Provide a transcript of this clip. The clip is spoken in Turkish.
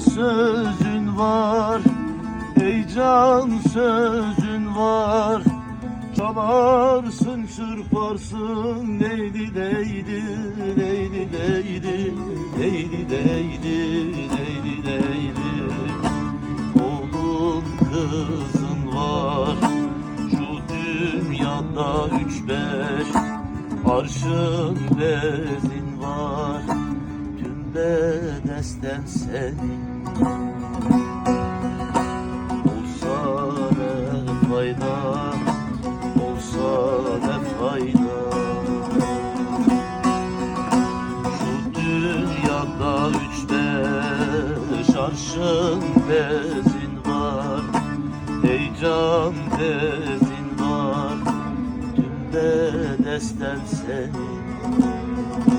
sözün var Ey can sözün var. Çalarsın çırparsın Leyli leyli leyli leyli Leyli leyli leyli leyli Oğlun kızın var Şu dünyada üç beş Arşın var Tüm bedesten senin Olsa ne fayda Olsa ne fayda. Şu dünyada üç beş Arşın bezin var Ey can bezin var. Tüm bedesten senin Olsa